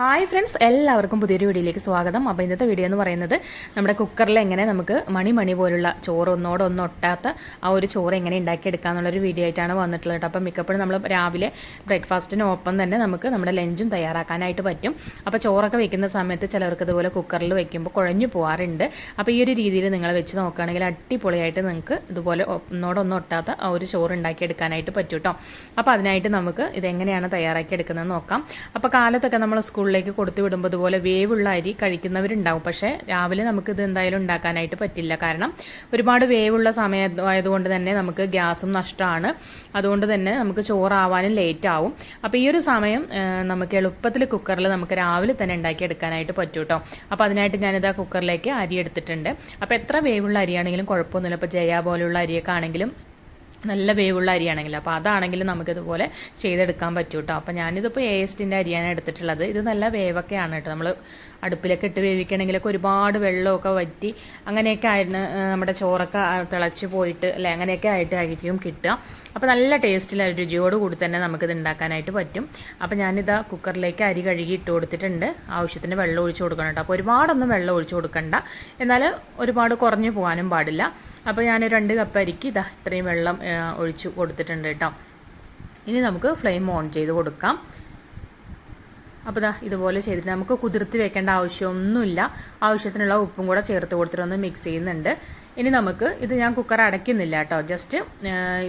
Hi friends എല്ലാവർക്കും പുതിയൊരു വീഡിയോയിലേക്ക് സ്വാഗതം. അപ്പോൾ ഇന്നത്തെ വീഡിയോ എന്ന് പറയുന്നത് നമ്മുടെ കുക്കറിൽ എങ്ങനെ നമുക്ക് മണി മണി പോലുള്ള ചോറ് ഒന്നോട് ഒന്നും ഒട്ടാത്ത ആ ഒരു ചോറ് എങ്ങനെ ഉണ്ടാക്കിയെടുക്കുക എന്നുള്ളൊരു വീഡിയോ ആയിട്ടാണ് വന്നിട്ടുള്ളത് കേട്ടോ. അപ്പോൾ മിക്കപ്പോഴും നമ്മൾ രാവിലെ ബ്രേക്ക്ഫാസ്റ്റിന് ഒപ്പം തന്നെ നമുക്ക് നമ്മുടെ ലഞ്ചും തയ്യാറാക്കാനായിട്ട് പറ്റും. അപ്പോൾ ചോറൊക്കെ വെക്കുന്ന സമയത്ത് ചിലവർക്ക് ഇതുപോലെ കുക്കറിൽ വെക്കുമ്പോൾ കുഴഞ്ഞു പോകാറുണ്ട് അപ്പോൾ ഈ ഒരു രീതിയിൽ നിങ്ങൾ വെച്ച് നോക്കുകയാണെങ്കിൽ അടിപൊളിയായിട്ട് നിങ്ങൾക്ക് ഇതുപോലെ ഒന്നോടൊന്നും ഒട്ടാത്ത ആ ഒരു ചോറ് ഉണ്ടാക്കിയെടുക്കാനായിട്ട് പറ്റും കേട്ടോ. അപ്പോൾ അതിനായിട്ട് നമുക്ക് ഇതെങ്ങനെയാണ് തയ്യാറാക്കി എടുക്കുന്നത് നോക്കാം. അപ്പോൾ കാലത്തൊക്കെ നമ്മൾ സ്കൂളിലേക്ക് കൊടുത്തു വിടുമ്പോൾ ഇതുപോലെ വേവുള്ള അരി കഴിക്കുന്നവരുണ്ടാവും. പക്ഷേ രാവിലെ നമുക്ക് ഇത് എന്തായാലും ഉണ്ടാക്കാനായിട്ട് പറ്റില്ല. കാരണം ഒരുപാട് വേവുള്ള സമയം ആയതുകൊണ്ട് തന്നെ നമുക്ക് ഗ്യാസും നഷ്ടമാണ്. അതുകൊണ്ട് തന്നെ നമുക്ക് ചോറാവാനും ലേറ്റ് ആവും അപ്പോൾ ഈ ഒരു സമയം നമുക്ക് എളുപ്പത്തിൽ കുക്കറിൽ നമുക്ക് രാവിലെ തന്നെ ഉണ്ടാക്കിയെടുക്കാനായിട്ട് പറ്റും കേട്ടോ അപ്പോൾ അതിനായിട്ട് ഞാനിതാ കുക്കറിലേക്ക് അരി എടുത്തിട്ടുണ്ട്. അപ്പോൾ എത്ര വേവുള്ള അരിയാണെങ്കിലും കുഴപ്പമൊന്നുമില്ല. ഇപ്പോൾ ജയ പോലുള്ള അരിയൊക്കെ ആണെങ്കിലും നല്ല വേവുള്ള അരിയാണെങ്കിൽ. അപ്പോൾ അതാണെങ്കിൽ നമുക്കിതുപോലെ ചെയ്തെടുക്കാൻ പറ്റും കേട്ടോ അപ്പോൾ ഞാനിതിപ്പോൾ എ എസ്റ്റിന്റെ അരിയാണ് എടുത്തിട്ടുള്ളത്. ഇത് നല്ല വേവൊക്കെയാണ് കേട്ടോ. നമ്മൾ അടുപ്പിലൊക്കെ ഇട്ട് വേവിക്കണമെങ്കിലൊക്കെ ഒരുപാട് വെള്ളമൊക്കെ വറ്റി അങ്ങനെയൊക്കെ ആയിരുന്നു നമ്മുടെ ചോറൊക്കെ തിളച്ച് പോയിട്ട് അല്ലെ അങ്ങനെയൊക്കെ ആയിട്ട് ആയിരിക്കും കിട്ടുക. അപ്പോൾ നല്ല ടേസ്റ്റിൽ രുചിയോട് കൂടി തന്നെ നമുക്കിത് ഉണ്ടാക്കാനായിട്ട് പറ്റും. അപ്പോൾ ഞാനിതാ കുക്കറിലേക്ക് അരി കഴുകി ഇട്ട് കൊടുത്തിട്ടുണ്ട്. ആവശ്യത്തിന് വെള്ളം ഒഴിച്ച് കൊടുക്കണം കേട്ടോ. അപ്പോൾ ഒരുപാടൊന്നും വെള്ളം ഒഴിച്ച് കൊടുക്കണ്ട. എന്നാൽ ഒരുപാട് കുറഞ്ഞു പോകാനും പാടില്ല. അപ്പോൾ ഞാൻ രണ്ട് കപ്പ് അരിക്ക് ഇതാ ഇത്രയും വെള്ളം ഒഴിച്ച് കൊടുത്തിട്ടുണ്ട് കേട്ടോ. ഇനി നമുക്ക് ഫ്ലെയിം ഓൺ ചെയ്ത് കൊടുക്കാം. അപ്പോൾ ഇതാ ഇതുപോലെ ചെയ്തിട്ട് നമുക്ക് കുതിർത്തി വെക്കേണ്ട ആവശ്യമൊന്നുമില്ല. ആവശ്യത്തിനുള്ള ഉപ്പും കൂടെ ചേർത്ത് കൊടുത്തിട്ട് ഒന്ന് മിക്സ് ചെയ്യുന്നുണ്ട്. ഇനി നമുക്ക് ഇത് ഞാൻ കുക്കർ അടയ്ക്കുന്നില്ല കേട്ടോ. ജസ്റ്റ്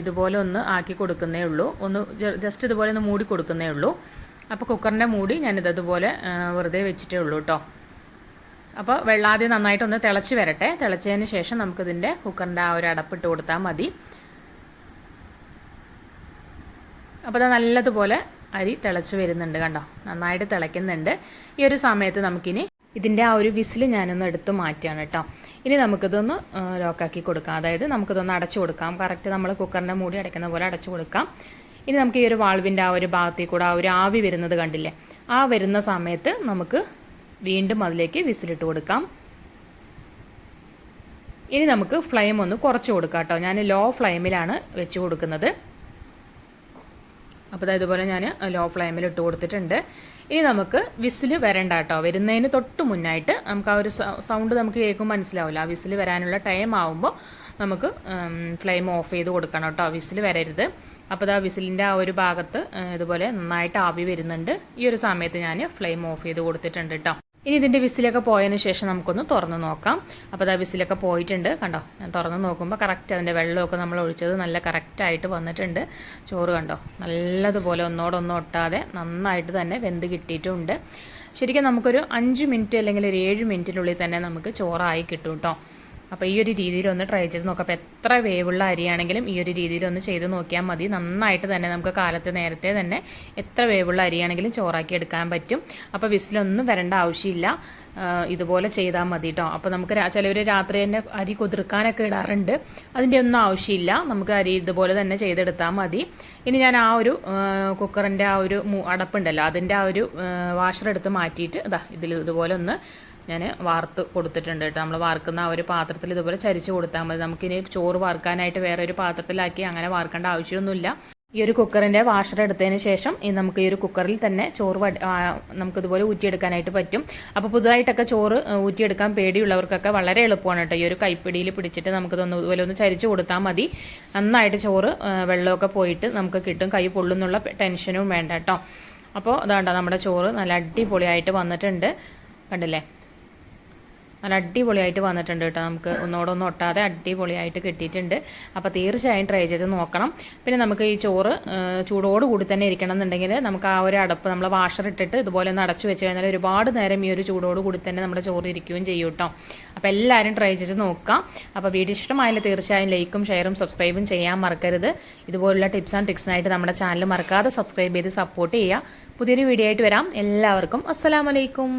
ഇതുപോലെ ഒന്ന് ആക്കി കൊടുക്കുന്നേ ഉള്ളൂ. ഒന്ന് ജസ്റ്റ് ഇതുപോലെ ഒന്ന് മൂടി കൊടുക്കുന്നേ ഉള്ളൂ. അപ്പോൾ കുക്കറിന്റെ മൂടി ഞാനിത് വെറുതെ വെച്ചിട്ടേ ഉള്ളൂ കേട്ടോ. അപ്പോൾ വെള്ളം ആദ്യം നന്നായിട്ടൊന്ന് തിളച്ച് വരട്ടെ. തിളച്ചതിന് ശേഷം നമുക്കിതിന്റെ കുക്കറിന്റെ ആ ഒരു അടപ്പിട്ട് കൊടുത്താൽ മതി. അപ്പോൾ അത് നല്ലതുപോലെ അരി തിളച്ച് വരുന്നുണ്ട് കണ്ടോ? നന്നായിട്ട് തിളയ്ക്കുന്നുണ്ട്. ഈ ഒരു സമയത്ത് നമുക്കിനി ഇതിന്റെ ആ ഒരു വിസിൽ ഞാനൊന്ന് എടുത്ത് മാറ്റുകയാണ് കേട്ടോ. ഇനി നമുക്കിതൊന്ന് ലോക്കാക്കി കൊടുക്കാം. അതായത് നമുക്കിതൊന്ന് അടച്ചു കൊടുക്കാം. കറക്റ്റ് നമ്മൾ കുക്കറിന്റെ മൂടി അടയ്ക്കുന്ന പോലെ അടച്ചു കൊടുക്കാം. ഇനി നമുക്ക് ഈ ഒരു വാൾവിന്റെ ആ ഒരു ഭാഗത്തിൽ കൂടെ ആ ഒരു ആവി വരുന്നത് കണ്ടില്ലേ? ആ വരുന്ന സമയത്ത് നമുക്ക് വീണ്ടും അതിലേക്ക് വിസിലിട്ട് കൊടുക്കാം. ഇനി നമുക്ക് ഫ്ലെയിം ഒന്ന് കുറച്ച് കൊടുക്കാം കേട്ടോ. ഞാൻ ലോ ഫ്ലെയിമിലാണ് വെച്ച് കൊടുക്കുന്നത്. അപ്പോൾ ഇതുപോലെ ഞാൻ ലോ ഫ്ലെയിമിൽ ഇട്ട് കൊടുത്തിട്ടുണ്ട്. ഇനി നമുക്ക് വിസിൽ വരണ്ട കേട്ടോ. വരുന്നതിന് തൊട്ട് മുന്നായിട്ട് നമുക്ക് ആ ഒരു സൗണ്ട് നമുക്ക് കേൾക്കുമ്പോൾ മനസ്സിലാവില്ല. ആ വിസിൽ വരാനുള്ള ടൈം ആവുമ്പോൾ നമുക്ക് ഫ്ലെയിം ഓഫ് ചെയ്ത് കൊടുക്കണം കേട്ടോ. വിസിൽ വരരുത്. അപ്പോൾ ആ വിസിലിന്റെ ആ ഒരു ഭാഗത്ത് ഇതുപോലെ നന്നായിട്ട് ആവി വരുന്നുണ്ട്. ഈ ഒരു സമയത്ത് ഞാൻ ഫ്ലെയിം ഓഫ് ചെയ്ത് കൊടുത്തിട്ടുണ്ട് കേട്ടോ. ഇനി ഇതിന്റെ വിസിലൊക്കെ പോയതിനു ശേഷം നമുക്കൊന്ന് തുറന്ന് നോക്കാം. അപ്പോൾ അത് ആ വിസിലൊക്കെ പോയിട്ടുണ്ട്. കണ്ടോ? ഞാൻ തുറന്ന് നോക്കുമ്പോൾ കറക്റ്റ് അതിന്റെ വെള്ളമൊക്കെ നമ്മൾ ഒഴിച്ചത് നല്ല കറക്റ്റായിട്ട് വന്നിട്ടുണ്ട്. ചോറ് കണ്ടോ? നല്ലതുപോലെ ഒന്നോടൊന്നും ഒട്ടാതെ നന്നായിട്ട് തന്നെ വെന്ത് കിട്ടിയിട്ടുണ്ട്. ശരിക്കും നമുക്കൊരു അഞ്ച് മിനിറ്റ് അല്ലെങ്കിൽ ഒരു ഏഴ് മിനിറ്റിനുള്ളിൽ തന്നെ നമുക്ക് ചോറായി കിട്ടും കേട്ടോ അപ്പോൾ ഈ ഒരു രീതിയിൽ ഒന്ന് ട്രൈ ചെയ്ത് നോക്കാം. അപ്പോൾ എത്ര വേവുള്ള അരിയാണെങ്കിലും ഈ ഒരു രീതിയിൽ ഒന്ന് ചെയ്ത് നോക്കിയാൽ മതി. നന്നായിട്ട് തന്നെ നമുക്ക് കാലത്ത് നേരത്തെ തന്നെ എത്ര വേവുള്ള അരിയാണെങ്കിലും ചോറാക്കി എടുക്കാൻ പറ്റും. അപ്പോൾ വിസിലൊന്നും വരേണ്ട ആവശ്യമില്ല. ഇതുപോലെ ചെയ്താൽ മതി കേട്ടോ അപ്പോൾ നമുക്ക് ചിലവർ രാത്രി തന്നെ അരി കുതിർക്കാനൊക്കെ ഇടാറുണ്ട്. അതിന്റെ ഒന്നും ആവശ്യമില്ല. നമുക്ക് അരി ഇതുപോലെ തന്നെ ചെയ്തെടുത്താൽ മതി. ഇനി ഞാൻ ആ ഒരു കുക്കറിന്റെ ആ ഒരു അടപ്പുണ്ടല്ലോ. അതിന്റെ ആ ഒരു വാഷർ എടുത്ത് മാറ്റിയിട്ട് ഇതാ ഇതിൽ ഇതുപോലെ ഒന്ന് ഞാൻ വാർത്ത് കൊടുത്തിട്ടുണ്ട് കേട്ടോ. നമ്മൾ വാർക്കുന്ന ആ ഒരു പാത്രത്തിൽ ഇതുപോലെ ചരിച്ച് കൊടുത്താൽ മതി. നമുക്കിനി ചോറ് വാർക്കാനായിട്ട് വേറെ ഒരു പാത്രത്തിലാക്കി അങ്ങനെ വാർക്കേണ്ട ആവശ്യമൊന്നുമില്ല. ഈ ഒരു കുക്കറിന്റെ വാഷർ എടുത്തതിന് ശേഷം ഈ നമുക്ക് ഈ ഒരു കുക്കറിൽ തന്നെ ചോറ് നമുക്കിതുപോലെ ഊറ്റിയെടുക്കാനായിട്ട് പറ്റും. അപ്പോൾ പുതുതായിട്ടൊക്കെ ചോറ് ഊറ്റിയെടുക്കാൻ പേടിയുള്ളവർക്കൊക്കെ വളരെ എളുപ്പമാണ് കേട്ടോ. ഈ ഒരു കൈപ്പിടിയിൽ പിടിച്ചിട്ട് നമുക്കിതൊന്ന് ഇതുപോലെ ഒന്ന് ചരിച്ച് കൊടുത്താൽ മതി. നന്നായിട്ട് ചോറ് വെള്ളമൊക്കെ പോയിട്ട് നമുക്ക് കിട്ടും. കൈ പൊള്ളുന്നുള്ള ടെൻഷനും വേണ്ട കേട്ടോ. അപ്പോൾ അതാണ്ടോ നമ്മുടെ ചോറ് നല്ല അടിപൊളിയായിട്ട് വന്നിട്ടുണ്ട്. കണ്ടില്ലേ? നല്ല അടിപൊളിയായിട്ട് വന്നിട്ടുണ്ട് കേട്ടോ നമുക്ക്. ഒന്നോടൊന്നും ഒട്ടാതെ അടിപൊളിയായിട്ട് കിട്ടിയിട്ടുണ്ട്. അപ്പോൾ തീർച്ചയായും ട്രൈ ചെയ്ത് നോക്കണം. പിന്നെ നമുക്ക് ഈ ചോറ് ചൂടോടുകൂടി ചൂടോട് കൂടി തന്നെ ഇരിക്കണം എന്നുണ്ടെങ്കിൽ നമുക്ക് ആ ഒരു അടപ്പ് നമ്മൾ വാഷർ ഇട്ടിട്ട് ഇതുപോലെ ഒന്ന് അടച്ചു വെച്ച് കഴിഞ്ഞാൽ ഒരുപാട് നേരം ഈ ഒരു ചൂടോട് കൂടി തന്നെ നമ്മുടെ ചോറ് ഇരിക്കുകയും ചെയ്യും കേട്ടോ. അപ്പോൾ എല്ലാവരും ട്രൈ ചെയ്ത് നോക്കാം. അപ്പോൾ വീഡിയോ ഇഷ്ടമായാലും തീർച്ചയായും ലൈക്കും ഷെയറും സബ്സ്ക്രൈബും ചെയ്യാൻ മറക്കരുത്. ഇതുപോലുള്ള ടിപ്സ് ആൻഡ് ടിക്സിനായിട്ട് നമ്മുടെ ചാനൽ മറക്കാതെ സബ്സ്ക്രൈബ് ചെയ്ത് സപ്പോർട്ട് ചെയ്യുക. പുതിയൊരു വീഡിയോ ആയിട്ട് വരാം. എല്ലാവർക്കും അസ്സലാമലൈക്കും